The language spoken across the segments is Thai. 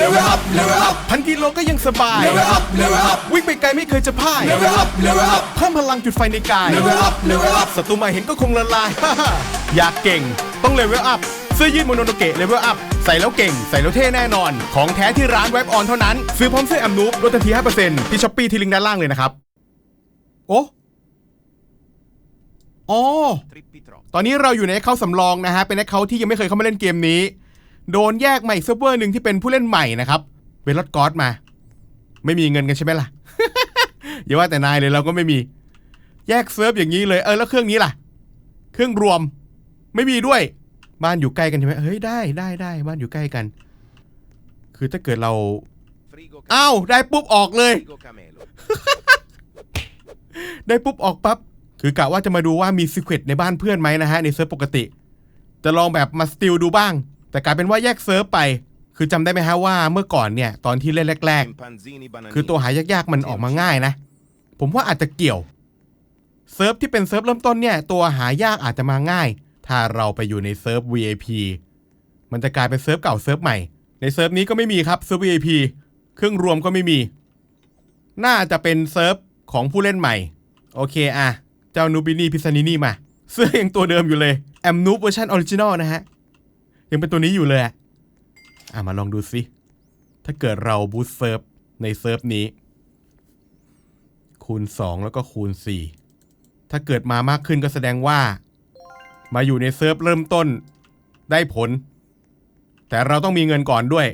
level up level up พันกิโลก็ยังสบาย level up level up วิ่งไปไกลไม่เคยจะพ่าย level up level up เพิ่มพลังจุดไฟในกาย level up level up ศัตรูมาเห็นก็คงละลาย อยากเก่ง ต้องเลเวลอัพเสื้อยืดโมโนโนเกะเลเวลอัพใส่แล้วเก่ง ใส่แล้วเท่แน่นอน ของแท้ที่ร้านเว็บออนเท่านั้น ซื้อพร้อมเสื้อแอมนูบลดทันที5%ที่ช้อปปี้ที่ลิงก์ด้านล่างเลยนะครับ โอ้อ๋อตอนนี้เราอยู่ในเขาสำรองนะฮะ เป็นแอคเคาที่ยังไม่เคยเข้ามาเล่นเกมนี้ โดนแยกใหม่เซิร์ฟเวอร์หนึ่งที่เป็นผู้เล่นใหม่นะครับเวลอดกอสมา ไม่มีเงินกันใช่ไหมล่ะอย่าว่าแต่นายเลยเราก็ไม่มี แยกเซิร์ฟอย่างนี้เลยเออแล้วเครื่องนี้ล่ะ เครื่องรวม ไม่มีด้วย บ้านอยู่ใกล้กันใช่ไหมเฮ้ยได้ได้ได้บ้านอยู่ใกล้กัน คือถ้าเกิดเราอ้าวได้ปุ๊บออกเลย ได้ปุ๊บออกปั๊บคือกะว่าจะมาดูว่ามีซีเครตในบ้านเพื่อนไหมนะฮะในเซิร์ฟปกติ จะลองแบบมาสติลดูบ้าง แต่กลายเป็นว่าแยกเซิร์ฟไป คือจำได้ไหมฮะว่าเมื่อก่อนเนี่ยตอนที่เล่นแรก ๆ คือตัวหายากๆมันออกมาง่ายนะ ผมว่าอาจจะเกี่ยวเซิร์ฟที่เป็นเซิร์ฟเริ่มต้นเนี่ยตัวหายากอาจจะมาง่าย ถ้าเราไปอยู่ในเซิร์ฟ VIP มันจะกลายเป็นเซิร์ฟเก่าเซิร์ฟใหม่ ในเซิร์ฟนี้ก็ไม่มีครับเซิร์ฟ VIP เครื่องรวมก็ไม่มี น่าจะเป็นเซิร์ฟของผู้เล่นใหม่ โอเคอะเจ้านูบินีพิซานินี่มา เสื้อยังตัวเดิมอยู่เลยแอมนูบเวอร์ชันออริจินอลนะฮะ ยังเป็นตัวนี้อยู่เลยอะมาลองดูสิ ถ้าเกิดเราบูสต์เซิร์ฟในเซิร์ฟนี้ คูณ 2 แล้วก็คูณ 4 ถ้าเกิดมามากขึ้นก็แสดงว่า มาอยู่ในเซิร์ฟเริ่มต้นได้ผล แต่เราต้องมีเงินก่อนด้วย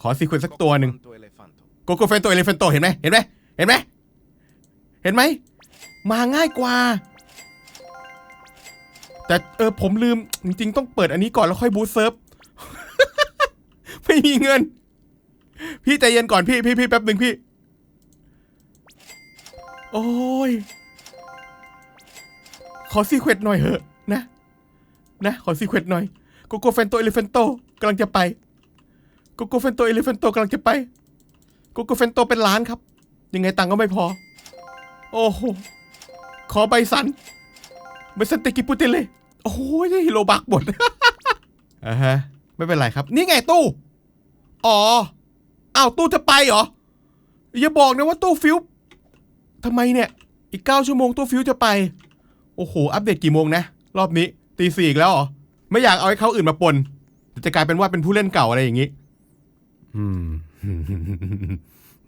ขอซีเควนต์สักตัวหนึ่งโกโกเฟนโตเอเลเฟนโตเห็นไหมเห็นไหมเห็นไหมเห็นไหมมาง่ายกว่า แต่เออผมลืมจริงๆต้องเปิดอันนี้ก่อนแล้วค่อยบูสเซิร์ฟ ไม่มีเงิน พี่ใจเย็นก่อนพี่พี่พี่แป๊บหนึ่งพี่ โอ้ย ขอซีเควตหน่อยเหอะ นะ นะ ขอซีเควตหน่อยโกโกเฟนโตเอลิเฟนโตกำลังจะไปโกโกเฟนโตเอลิเฟนโตกำลังจะไปโกโกเฟนโตเป็นล้านครับ ยังไงตังก็ไม่พอ โอ้โห ขอใบสัน ใบสันเตกิปุติเลย โอ้ยฮิโรบักหมด อ่าฮะ ไม่เป็นไรครับ นี่ไงตู้ อ๋ออ้าวตู้จะไปเหรอ อย่าบอกนะว่าตู้ฟิวทำไมเนี่ย อีก 9 ชั่วโมงตู้ฟิวจะไป โอ้โห อัปเดตกี่โมงนะ รอบนี้ตีสี่อีกแล้วเหรอ ไม่อยากเอาให้เขาอื่นมาปน จะกลายเป็นว่าเป็นผู้เล่นเก่าอะไรอย่างนี้ อืม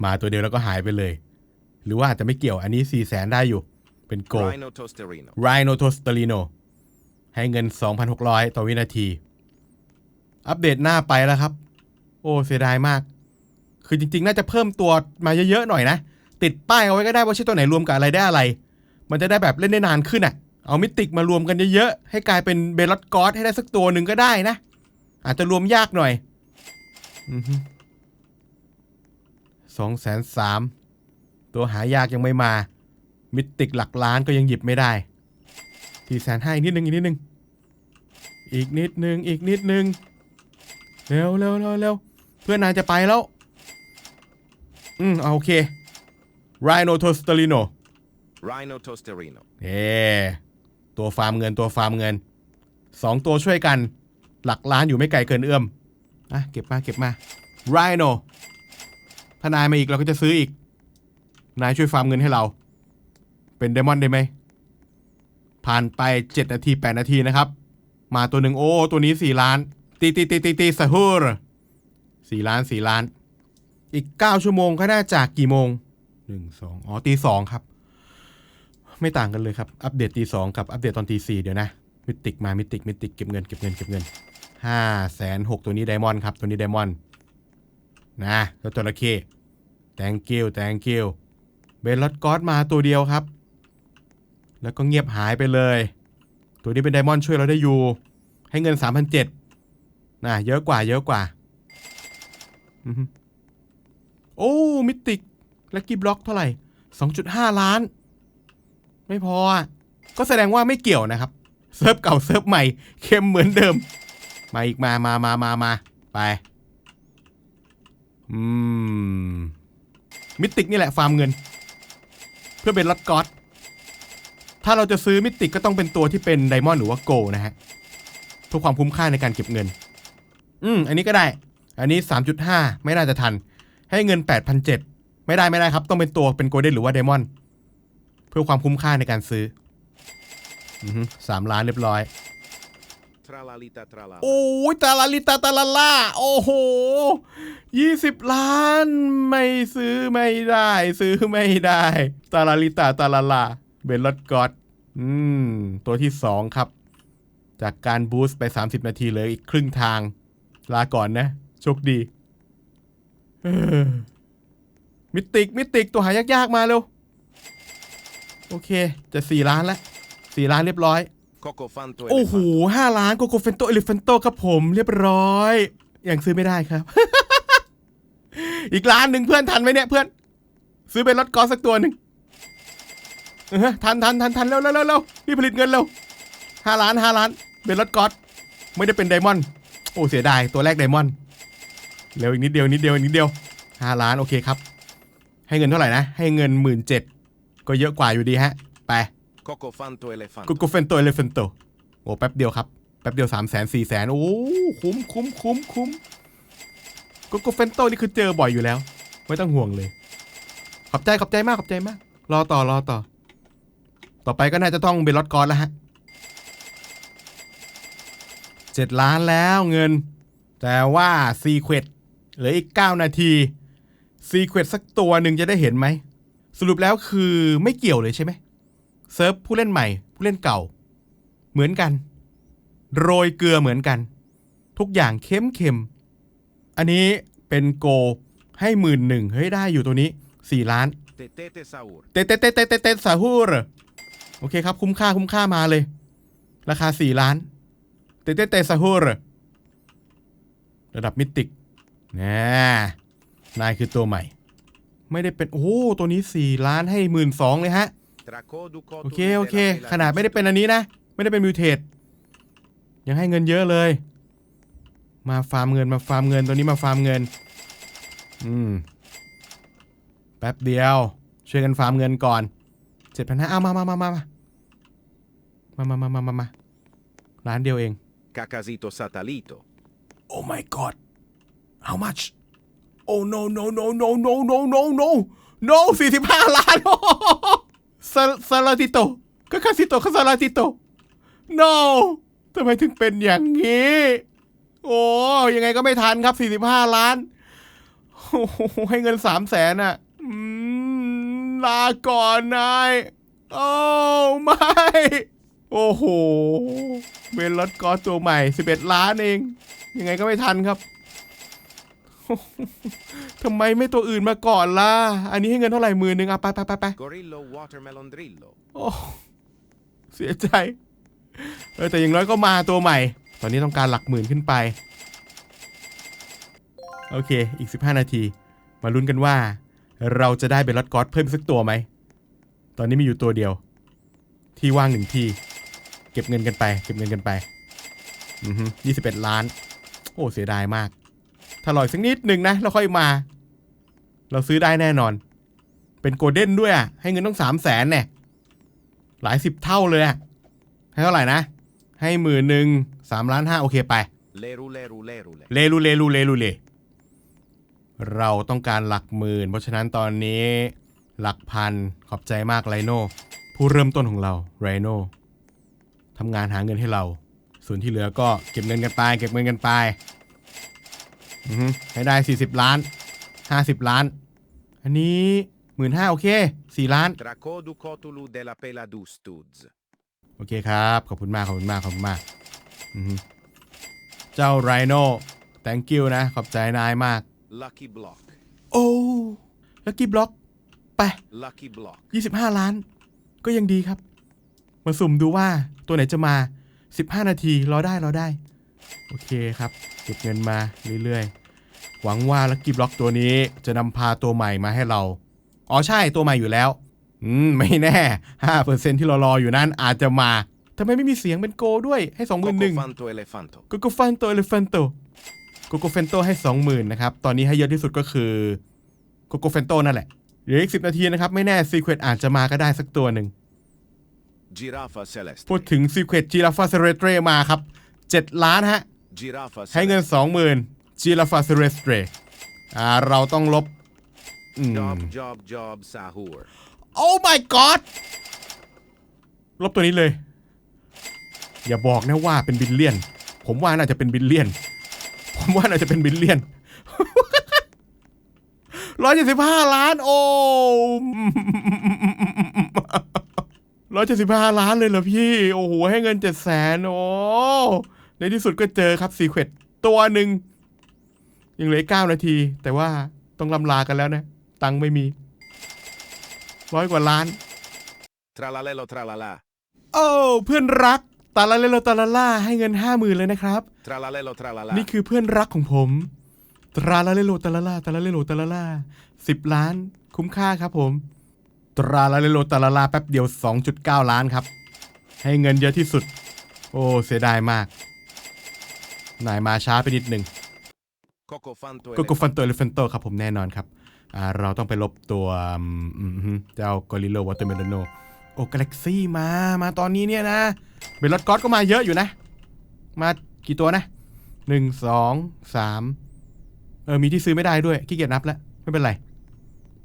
มาตัวเดียวแล้วก็หายไปเลย หรือว่าอาจจะไม่เกี่ยว อันนี้4ี่แสนได้อยู่ เป็นโก Rhino Tosterino. Rhino t o s t e r i n o ให้เงิน 2,600 ต่อวินาที อัปเดตหน้าไปแล้วครับ โอ้เสียดายมาก คือจริงๆ น่าจะเพิ่มตัวมาเยอะๆหน่อยนะ ติดป้ายเอาไว้ก็ได้ว่าใช่ตัวไหนรวมกับอะไรได้อะไร มันจะได้แบบเล่นได้นานขึ้นอะ เอามิติกมารวมกันเยอะๆ ให้กลายเป็นเบลลอดกอสให้ได้สักตัวหนึ่งก็ได้นะ อาจจะรวมยากหน่อยสองแสนสามตัวหายากยังไม่มา มิติกหลักล้านก็ยังหยิบไม่ได้สี่แสนห้าอีกนิดนึงอีกนิดนึง อีกนิดนึงอีกนิดนึง เร็วเร็วเร็วเร็วเพื่อนนายจะไปแล้ว อืมเอาโอเค Rhino t o s t e r i n o Rhino Tosterino. เอตัวฟาร์มเงินตัวฟาร์มเงินสองตัวช่วยกัน หลักล้านอยู่ไม่ไกลเกินเอื้อมอะเก็บมาเก็บมา Rhino ถ้านายมาอีกเราก็จะซื้ออีก นายช่วยฟาร์มเงินให้เรา เป็นเดมอนได้ไหม ผ่านไป 7 นาที 8 นาทีนะครับ มาตัวหนึ่งโอ้ ตัวนี้ 4 ล้าน ตีตีตีตีตีสฮูรสี่ล้าน4ล้าน อีก 9 ชั่วโมงก็น่าจากกี่โมง 1 2 อ๋อตีสองครับ ไม่ต่างกันเลยครับ อัปเดตตีสองกับอัปเดตตอนตีสี่เดี๋ยวนะ มิติกมา มิติกมิติกเก็บเงินเก็บเงินเก็บเงินห้าแสนหกตัวนี้ไดมอนด์ครับ ตัวนี้ไดมอนด์นะแล้วจระเข้ thank you thank you เบลลอดกอสมาตัวเดียวครับ แล้วก็เงียบหายไปเลย ตัวนี้เป็นไดมอนด์ช่วยเราได้อยู่ ให้เงิน 3,007นะเยอะกว่าเยอะกว่า โอ้ มิติกและกิบล็อกเท่าไหร่ 2.5 ล้าน ไม่พอ ก็แสดงว่าไม่เกี่ยวนะครับ เซิร์ฟเก่าเซิร์ฟใหม่เข้มเหมือนเดิม มาอีกมามามามามาไป อืม มิติกนี่แหละฟาร์มเงิน เพื่อเป็นลัดก๊อส ถ้าเราจะซื้อมิติกก็ต้องเป็นตัวที่เป็นไดมอนด์หรือว่าโกลนะฮะเพื่อความคุ้มค่าในการเก็บเงิน อืม อันนี้ก็ได้ อันนี้ 3.5 ไม่น่าจะทัน ให้เงิน 8,700 ไม่ได้ไม่ได้ครับ ต้องเป็นตัวเป็นโกลเด้นหรือว่าไดมอนด์เพื่อความคุ้มค่าในการซื้ออือฮึสามล้านเรียบร้อย Tralalita tralala. โอ้ยตาลาลิตาตาลาล่า โอ้โหยี่สิบล้าน ไม่ซื้อไม่ได้ ซื้อไม่ได้ ตาลาลิตาตาลาล่า เบลลอดกอดอืม ตัวที่สองครับ จากการบูสต์ไป 30 นาทีเหลยอีกครึ่งทาง ลาก่อนนะ โชคดีเออมิติก มิติก ตัวหายากๆ มาเร็ว โอเค จะ4ล้านแล้ว4ล้านเรียบร้อย Coco Fanto โอ้โห Elefanto. ห้าล้านโกโกเฟนโตเอลิเฟนโตครับผม เรียบร้อย ยังซื้อไม่ได้ครับ อีกล้านหนึ่งเพื่อนทันไหมเนี่ยเพื่อน ซื้อเป็นรถกอล์ฟสักตัวหนึ่ง เออทันทันทันทันเร็วเร็วเร็วเร็วพี่ผลิตเงินเร็วห้าล้านห้าล้านเป็นรถกอล์ฟไม่ได้เป็นไดมอนด์โอ้เสียดายตัวแรกไดมอนด์เร็วอีกนิดเดียวนิดเดียวอีกนิดเดียวห้าล้านโอเคครับ ให้เงินเท่าไหร่นะ ให้เงินหมื่นเจ็ดก็เยอะกว่าอยู่ดีฮะ ไป Coco Fanto Elefanto. กูกูเฟนโตเอเลเฟนโตโอ้แป๊บเดียวครับแป๊บเดียวสามแสนสี่แสนโอ้คุ้มคุ้มคุ้มคุ้มกูกูเฟนโตนี่คือเจอบ่อยอยู่แล้ว ไม่ต้องห่วงเลย ขอบใจขอบใจมากขอบใจมาก รอต่อรอต่อ ต่อไปก็น่าจะต้องเป็นรถกอนแล้วฮะเจ็ดล้านแล้วเงิน แต่ว่าซีเควตเหลืออีก 9 นาทีซีเควตสักตัวหนึ่งจะได้เห็นไหม สรุปแล้วคือไม่เกี่ยวเลยใช่ไหมเซิร์ฟผู้เล่นใหม่ ผู้เล่นเก่า เหมือนกัน โรยเกลือเหมือนกัน ทุกอย่างเข้มเค็มอันนี้เป็นโกให้หมื่นหนึ่งเฮ้ยได้อยู่ตัวนี้สี่ล้าน Tetete Saur. เตเตเตเตเตเตสาฮูร โอเคครับ คุ้มค่าคุ้มค่ามาเลย ราคาสี่ล้าน เตเตเตสาฮูรระดับมิติกนะนายคือตัวใหม่ ไม่ได้เป็น โอ้ตัวนี้สี่ล้านให้หมื่นสองเลยฮะ โอเค โอเค ขนาดไม่ได้เป็นอันนี้นะ ไม่ได้เป็นมิวเทสยังให้เงินเยอะเลย มาฟาร์มเงินมาฟาร์มเงินตัวนี้มาฟาร์มเงิน อืม แป๊บเดียว ช่วยกันฟาร์มเงินก่อนเจ็ดพันห้าเอามามามามา มามามามามามาร้านเดียวเอง Cacasito Satalito. Oh my god how much oh no no no no no no no no no สี่สิบห้าล้านซาซาลาติโตก็คาซิโตก็ซาลาติโต no ทำไมถึงเป็นอย่างนี้ โอ้ยังไงก็ไม่ทันครับสี่สิบห้าล้านโอ้โหให้เงินสามแสนอะอืมลาก่อนนาย โอ้ไม่ โอ้โหเป็นรถกอล์ฟตัวใหม่สิบเอ็ดล้านเอง ยังไงก็ไม่ทันครับ ทำไมไม่ตัวอื่นมาก่อนล่ะ อันนี้ให้เงินเท่าไหร่หมื่นหนึ่งอะไปไปไปไป Gorillo Watermelon Drillo. โอ้เสียใจ เออแต่อย่างน้อยก็มาตัวใหม่ ตอนนี้ต้องการหลักหมื่นขึ้นไป โอเค อีก 15 นาที มาลุ้นกันว่า เราจะได้เบลลอดกอสเพิ่มสักตัวไหม ตอนนี้มีอยู่ตัวเดียว ที่ว่างหนึ่งที่ เก็บเงินกันไปเก็บเงินกันไปอือฮึยี่สิบเอ็ดล้าน โอ้เสียดายมาก ถ้าลอยสักนิดหนึ่งนะแล้วค่อยมา เราซื้อได้แน่นอน เป็นโกลเด้นด้วยอะให้เงินต้องสามแสนเนี่ยหลายสิบเท่าเลยอะให้เท่าไหร่นะ ให้หมื่นหนึ่งสามล้านห้าโอเคไป Leru Leru Lerule. เลรูเลรูเลรูเลเราต้องการหลักหมื่น เพราะฉะนั้นตอนนี้หลักพันขอบใจมากไรโนผู้เริ่มต้นของเราไรโน ทำงานหาเงินให้เรา ส่วนที่เหลือก็เก็บเงินกันไป เก็บเงินกันไปอือฮึให้ได้40ล้าน50ล้าน อันนี้หมื่นห้าโอเค4ล้าน Tracodu Cotulu della Pela Dustuds. โอเคครับ ขอบคุณมาก ขอบคุณมาก ขอบคุณมากอือฮึเจ้าไรโน่ thank you นะ ขอบใจนายมาก Lucky Block. โอ้ลักกี้บล็อกไป Lucky Block. 25 ล้าน ก็ยังดีครับ มาสุ่มดูว่าตัวไหนจะมา 15 นาทีรอได้รอได้ โอเคครับ เก็บเงินมาเรื่อยๆ หวังว่าลักกี้บล็อกตัวนี้จะนำพาตัวใหม่มาให้เรา อ๋อใช่ตัวใหม่อยู่แล้ว อืม ไม่แน่ 5%ที่เรารออยู่นั้นอาจจะมาทำไมไม่มีเสียงเป็นโกด้วยให้ Coco 21,000 Fanto Elefanto. โกโกฟันโตเอลฟันโตโกโกเฟนโตให้สองหมื่นนะครับ ตอนนี้ให้เยอะที่สุดก็คือโกโกเฟนโตนั่นแหละเหลืออีกสิบนาทีนะครับ ไม่แน่ซีเควตอาจจะมาก็ได้สักตัวหนึ่ง Giraffa Celeste. พูดถึงซีเควตจีราฟาเซเรเตรมาครับเจ็ดล้านฮะ Giraffa ให้เงิน Celeste. สองหมื่นจิลาฟาเซเรสเตรอ่าเราต้องลบอืม Job, job, job, sahur. โอ้ my god ลบตัวนี้เลย อย่าบอกนะว่าเป็นบิลเลียน ผมว่าน่าจะเป็นบิลเลียน ผมว่าน่าจะเป็นบิลเลียนร้อยเจ็ดสิบห้าล้านโอ้ ร้อยเจ็ดสิบห้าล้านเลยเหรอพี่ โอ้โห ให้เงินเจ็ดแสนโอ้ในที่สุดก็เจอครับซีเควตตัวหนึ่งยังเหลืออกเก้านาที แต่ว่าต้องลำลากันแล้วนะ ตังค์ไม่มี ร้อยกว่าล้าน Tralalelo, tralala. โอ้เพื่อนรักตาลาเลโลตาลาล่าให้เงินห้าหมื่นเลยนะครับ Tralalelo, tralala. นี่คือเพื่อนรักของผมตราลาเลโลตาลาล่าตาลาเลโลตาลาล่าสิบล้าน คุ้มค่าครับผม ตราลาเลโลตาลาล่าแป๊บเดียว 2.9 ล้านครับ ให้เงินเยอะที่สุด โอ้เสียดายมาก นายมาช้าไปนิดหนึ่ง Coco fanto ก็กูฟันตัวเอลิเฟนโตครับผมแน่นอนครับอ่าเราต้องไปลบตัวอืมอืมอืมเจ้ากอริโลวอเตอร์เมลโนโอ้กาแล็กซี่มา มาตอนนี้เนี่ยนะเบลลอดก็อตก็มาเยอะอยู่นะ มากี่ตัวนะหนึ่งสองสามเออมีที่ซื้อไม่ได้ด้วยขี้เกียจนับแล้ว ไม่เป็นไร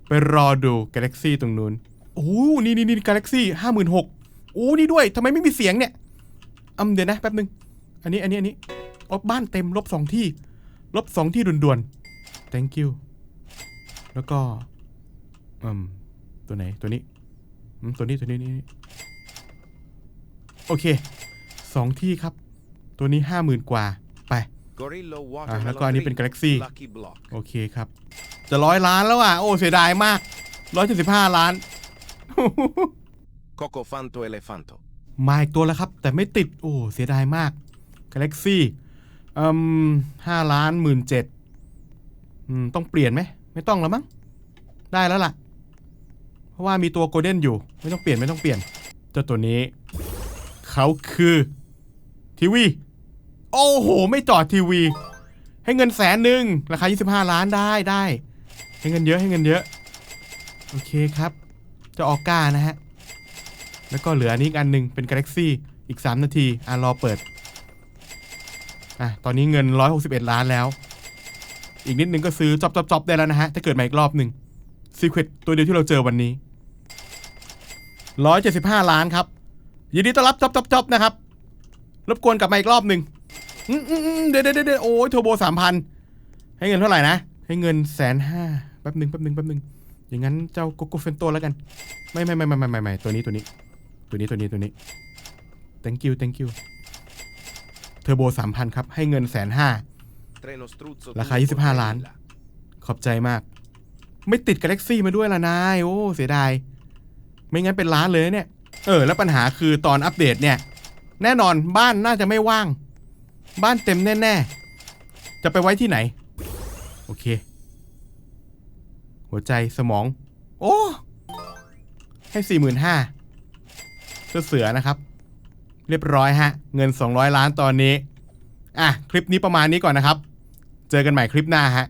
ไปรอดูกาแล็กซี่ตรงนู้นโอ้โหนี่นี่นี่กาแล็กซี่ห้าหมื่นหกโอ้นี่ด้วยทำไมไม่มีเสียงเนี่ยอืมเดี๋ยวนะแป๊บนึง อันนี้อันนี้อันนี้อ๋อบ้านเต็มลบสองที่ ลบสองที่ด่วนๆ thank you แล้วก็อืมตัวไหนตัวนี้อืมตัวนี้ตัวนี้นี่โอเคสองที่ครับ ตัวนี้ห้าหมื่นกว่าไป Gorillo อะ watermelon แล้วก็อันนี้เป็น tree. Galaxy Lucky block. โอเคครับ จะร้อยล้านแล้วอะ โอ้เสียดายมากร้อยเจ็ดสิบห้าล้าน Coco fanto elefanto. มาอีกตัวแล้วครับ แต่ไม่ติด โอ้เสียดายมาก Galaxy อืมห้าล้านหมื่นเจ็ดอืมต้องเปลี่ยนไหม ไม่ต้องแล้วมั้ง ได้แล้วล่ะ เพราะว่ามีตัวโกลเด้นอยู่ ไม่ต้องเปลี่ยนไม่ต้องเปลี่ยน เจ้าตัวนี้ เขาคือ ทีวี โอ้โห ไม่จอดทีวี ให้เงินแสนหนึ่งราคา 25 ล้านได้ได้ ให้เงินเยอะให้เงินเยอะ โอเคครับเจะออกก้านะฮะ แล้วก็เหลืออันนี้อีกอันหนึ่งเป็น Galaxy อีก 3 นาที อะรอเปิด อะตอนนี้เงิน 161 ล้านแล้ว อีกนิดนึงก็ซื้อจอบจอบจอบได้แล้วนะฮะ ถ้าเกิดมาอีกรอบหนึ่ง Secret ตัวเดียวที่เราเจอวันนี้ 175 ล้านครับ ยินดีต้อนรับจอบจอบจอบนะครับ รบกวนกลับมาอีกรอบหนึ่งอืมอืมอืมเดี๋ยวเดี๋ยวเดี๋ยวโอ้ยโทอร์โบสามพันให้เงินเท่าไหร่นะ ให้เงินแสนห้า แป๊บหนึ่งแป๊บหนึ่งแป๊บหนึ่งอย่างนั้นเจ้าโกโกเฟนโตแล้วกันไม่ไม่ไม่ไม่ไม่ไม่ไม่ตัวนี้ตัวนี้ ตัวนี้ตัวนี้ตัวนี้ thank you thank you เทอร์โบสามพันครับ ให้เงินแสนห้า Treno struzzo. ราคา turbo 25 ล้าน Gorilla. ขอบใจมาก ไม่ติดกาแล็กซี่มาด้วยล่ะนาย โอ้ เสียดาย ไม่งั้นเป็นล้านเลยเนี่ย เออ แล้วปัญหาคือตอนอัปเดตเนี่ย แน่นอนบ้านน่าจะไม่ว่าง บ้านเต็มแน่ ๆ จะไปไว้ที่ไหน โอเค หัวใจสมอง โอ้ให้สี่หมื่นห้าเสื้อเสือนะครับ เรียบร้อยฮะ เงิน 200 ล้านตอนนี้ อะ คลิปนี้ประมาณนี้ก่อนนะครับ เจอกันใหม่คลิปหน้าฮะ